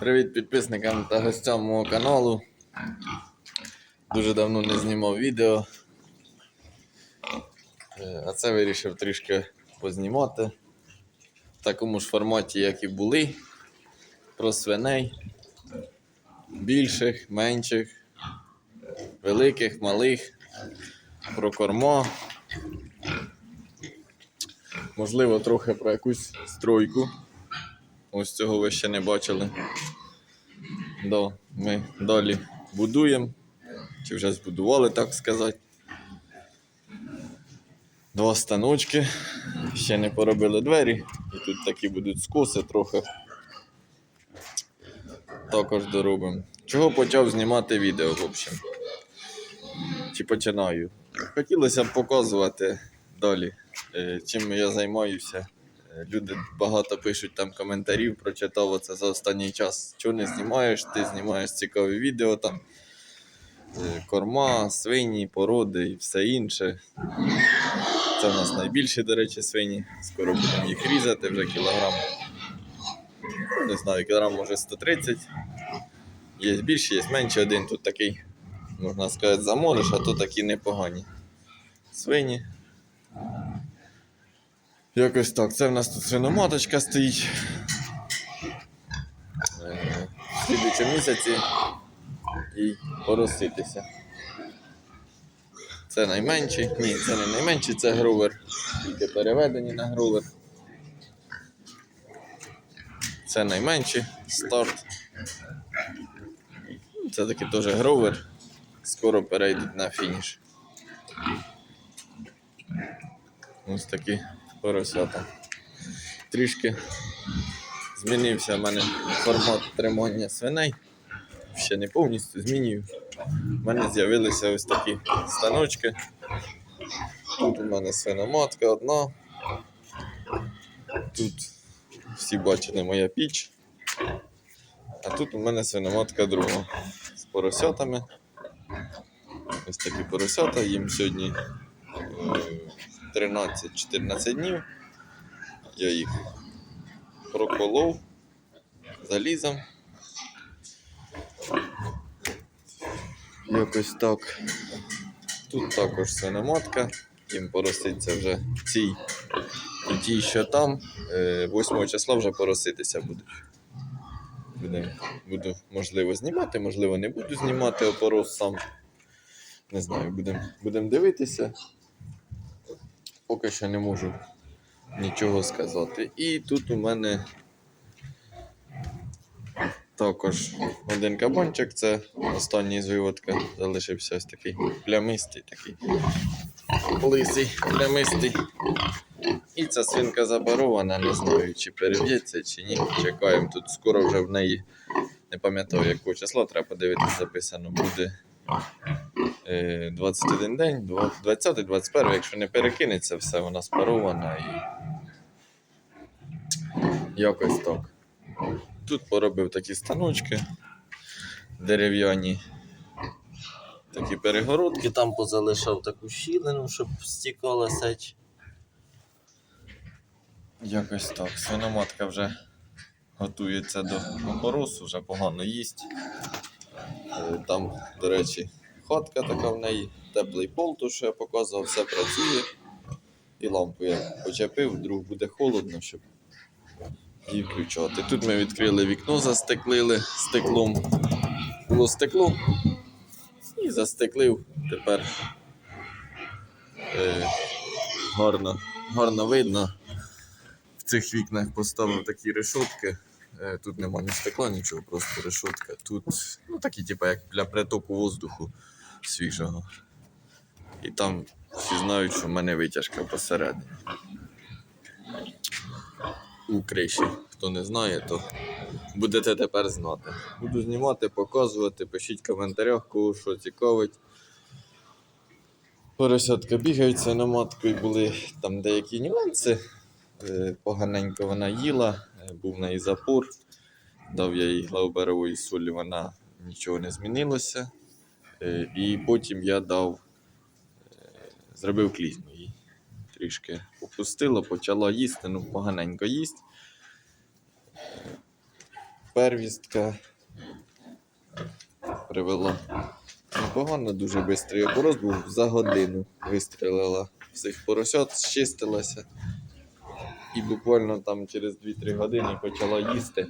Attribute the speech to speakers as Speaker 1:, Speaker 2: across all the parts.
Speaker 1: Привіт підписникам та гостям мого каналу. Дуже давно не знімав відео. Е, А це вирішив трішки познімати в такому ж форматі, як і були. Про свиней. Більших, менших, великих, малих, про. Можливо, трохи про якусь стройку. Ось цього ви ще не бачили. Да, ми далі будуємо. Чи вже збудували, так сказати. Два станочки. Ще не поробили двері. І тут такі будуть скоси трохи. Також доробимо. Чого почав знімати відео, в общем. Чи починаю? Хотілося б показувати далі, е, чим я займаюся. Е, Люди багато пишуть там коментарів, прочитав оце за останній час. Чого не знімаєш? Ти знімаєш цікаві відео там. е, Корма, свині, породи і все інше. Це в нас найбільші, до речі, свині. Скоро будемо їх різати вже кілограм. Ну, Не знаю, кілограм може 130. Є більші, є менші. Один тут такий, можна сказати, замориш, а то такі непогані. Свині. Якось так. Це в нас тут свиноматочка стоїть. Е, В слідчому місяці і пороситися. Це найменший. Ні, це не найменший, це грувер. Тільки переведені на грувер. Це найменший старт. Це таки теж грувер. Скоро перейдуть на фініш. Ось такі поросята. Трішки змінився в мене формат тримання свиней. Ще не повністю змінюю. У мене з'явилися ось такі станочки. Тут у мене свиноматка одна. Тут всі бачили моя піч. А тут у мене свиноматка друга. З поросятами. Ось такі поросята. Їм сьогодні е, 13-14 днів. Я їх проколов залізом. Якось так. Тут також свиноматка. Їм пороситься вже цій і ті, що там. Е, 8 числа вже пороситися будуть. Буду, можливо, знімати, можливо, не буду знімати опорос сам. Не знаю, будемо будем дивитися. Поки що не можу нічого сказати. І тут у мене також один кабанчик, це останній з виводка. Залишився ось такий плямистий, такий лисий, плямистий. І ця свинка забарована, не знаю, чи переб'ється, чи ні. Чекаємо. Тут скоро вже в неї, не пам'ятаю, якого числа, треба подивитися, записано буде 21 день, 20-21, якщо не перекинеться, все, вона спарована і якось так. Тут поробив такі станочки дерев'яні. Такі перегородки, там позалишав таку щілину, щоб стікала сеч. Якось так. Свиноматка вже готується до опоросу, вже погано їсть. Е, Там, до речі, хатка така в неї, теплий пол, то що я показував, все працює. І лампу я почепив, вдруг буде холодно, щоб її включати. Тут ми відкрили вікно, застеклили стеклом. Було стекло і застеклив. Тепер е, гарно, гарно видно. В цих вікнах поставив такі решотки. Е, Тут нема ні стекла, нічого, просто решотка. Тут ну, такі, типу, як для притоку воздуху свіжого. І там всі знають, що в мене витяжка посередині. У криші. Хто не знає, то будете тепер знати. Буду знімати, показувати, пишіть в коментарях, кого що цікавить. Поросятка бігають свиноматкою, були там деякі нюанси. Е, Поганенько вона їла, е, був в неї запор. Дав я їй глауберової солі, вона нічого не змінилося. Е, І потім я дав зробив клізму їй. Трішки попустило, почала їсти, ну поганенько їсть. Первістка привела. Непогано, дуже швидкий опорос був за годину вистрілила всіх поросят, зчистилася. І буквально там через 2-3 години почала їсти,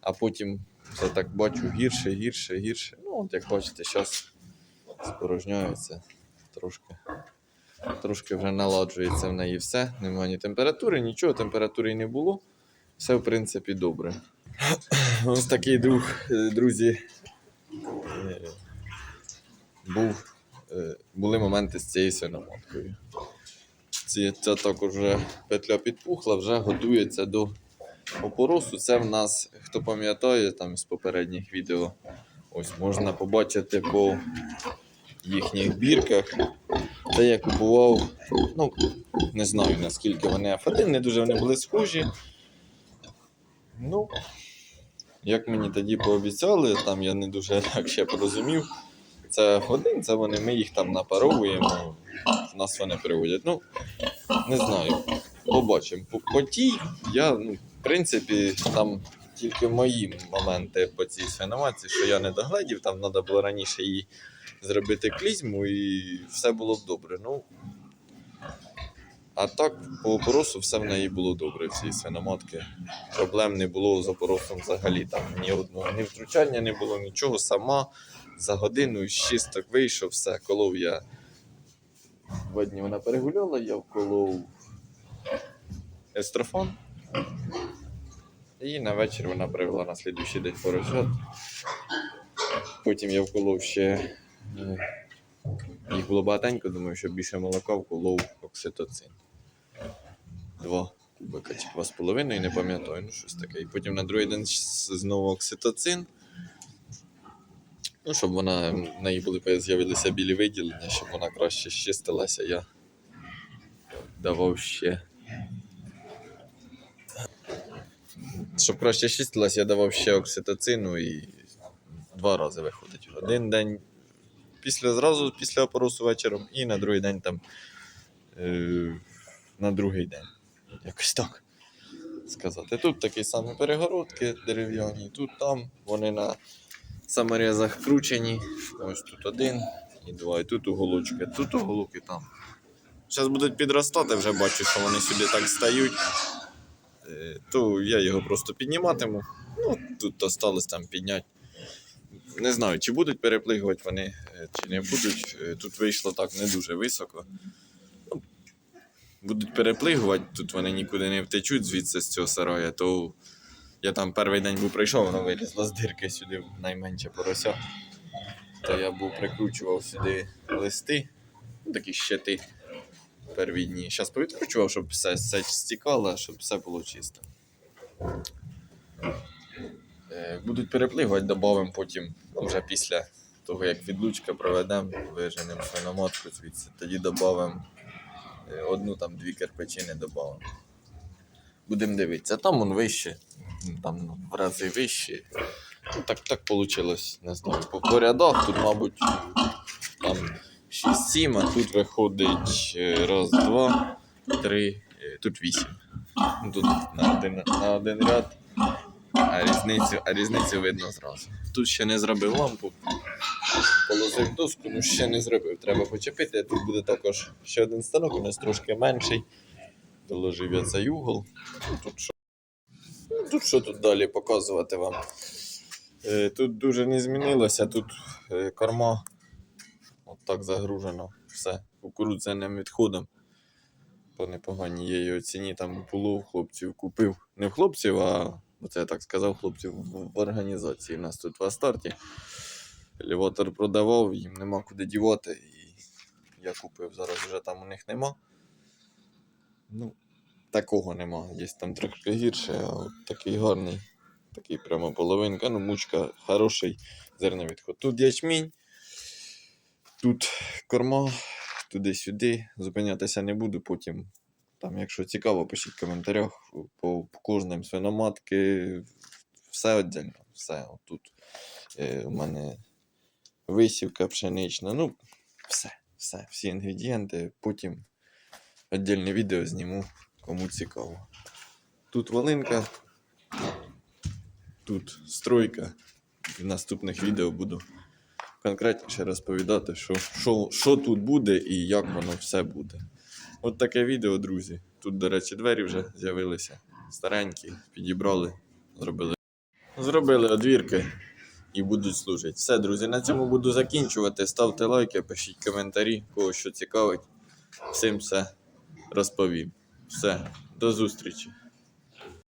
Speaker 1: а потім все так бачу гірше, гірше, гірше. Ну, от як бачите, зараз спорожняється трошки. Трошки вже наладжується в неї все. Немає ні температури, нічого, температури не було. Все, в принципі, добре. Ось такий друг, е, друзі. е, Був, е, були моменти з цією свиноматкою. Ця також вже петля підпухла, вже готується до опоросу. Це в нас, хто пам'ятає там з попередніх відео, ось можна побачити по їхніх бірках. Це я купував, ну, не знаю наскільки вони F1, не дуже вони були схожі. Ну, як мені тоді пообіцяли, там я не дуже так ще порозумів. Це F1, це вони, ми їх там напаровуємо, нас вони приводять. Ну, не знаю. Побачимо. По, по тій, я, ну, в принципі, там тільки мої моменти по цій свиноматці, що я не догледів, там треба було раніше її зробити клізму і все було б добре. Ну, а так, по опоросу все в неї було добре, в цій свиноматки. Проблем не було з опоросом взагалі. Там ні одного, ні втручання не було, нічого. Сама за годину з чисток вийшов, все, колов я. Два дні вона перегуляла, я вколов естрофан. І на вечір вона привела на слідуючий день поросят. Потім я вколов ще. Е, Їх було багатенько, думаю, що більше молока вколов окситоцин. Два кубика чи два з половиною, не пам'ятаю, ну щось таке. І потім на другий день знову окситоцин. Ну, щоб вона в неї були з'явилися білі виділення, щоб вона краще щистилася, я давав ще. Щоб краще чистилась, я давав ще окситоцину і два рази виходить. Один день після зразу після опоросу вечором, і на другий день там е, на другий день. Якось так сказати. Тут такі самі перегородки дерев'яні, тут там вони на саморезах кручені. Ось тут один і два, і тут уголочки, тут уголок там. Зараз будуть підростати, вже бачу, що вони сюди так стають. Е, То я його просто підніматиму. Ну, тут осталось там підняти. Не знаю, чи будуть переплигувати вони, е, чи не будуть. Е, Тут вийшло так не дуже високо. Ну, Будуть переплигувати, тут вони нікуди не втечуть звідси з цього сарая, то я там перший день був прийшов, воно вилізло з дирки сюди найменше порося. То я був прикручував сюди листи, ну, такі щити первідні. Зараз повідкручував, щоб все, все стікало, щоб все було чисто. Е, Будуть перепливати, додамо потім, вже після того, як відлучка проведемо, виженемо свиноматку звідси, тоді додамо одну там дві кирпичини додамо. Будемо дивитися. Там он вище, там в рази вище. Ну, так, так вийшло, не знаю. По, по рядах тут, мабуть, там 6-7, а тут виходить е, раз, два, три, е, тут 8. Ну, Тут на один, на один ряд, а різницю, а різницю видно зразу. Тут ще не зробив лампу, положив доску, ну ще не зробив. Треба почепити. Тут буде також ще один станок, у нас трошки менший. Доложив я цей угол. Ну, тут що? Ну, тут що тут далі показувати вам? Е, Тут дуже не змінилося, тут е, корма от так загружено все кукурудзяним відходом. По непоганій є його ціні там було у хлопців купив. Не в хлопців, а оце я так сказав, хлопців в, організації. У нас тут в Астарті. Елеватор продавав, їм нема куди дівати. І я купив, зараз вже там у них нема. Ну, такого нема. Є там трошки гірше, а от такий гарний. Такий прямо половинка. Ну, мучка хороший зерновідход. Тут ячмінь, тут корма, туди-сюди. Зупинятися не буду. Потім, там, якщо цікаво, пишіть в коментарях по, по кожним свиноматки. Все віддільно. Все. Тут е, у мене висівка пшенична. Ну, все. Все, всі інгредієнти, потім віддільне відео зніму, кому цікаво. Тут волинка, тут стройка. В наступних відео буду конкретніше розповідати, що, що, що тут буде і як воно все буде. От таке відео, друзі. Тут, до речі, двері вже з'явилися. Старенькі, підібрали, зробили. Зробили одвірки і будуть служити. Все, друзі, на цьому буду закінчувати. Ставте лайки, пишіть коментарі, кого що цікавить. Всім все розповім. Все, до зустрічі.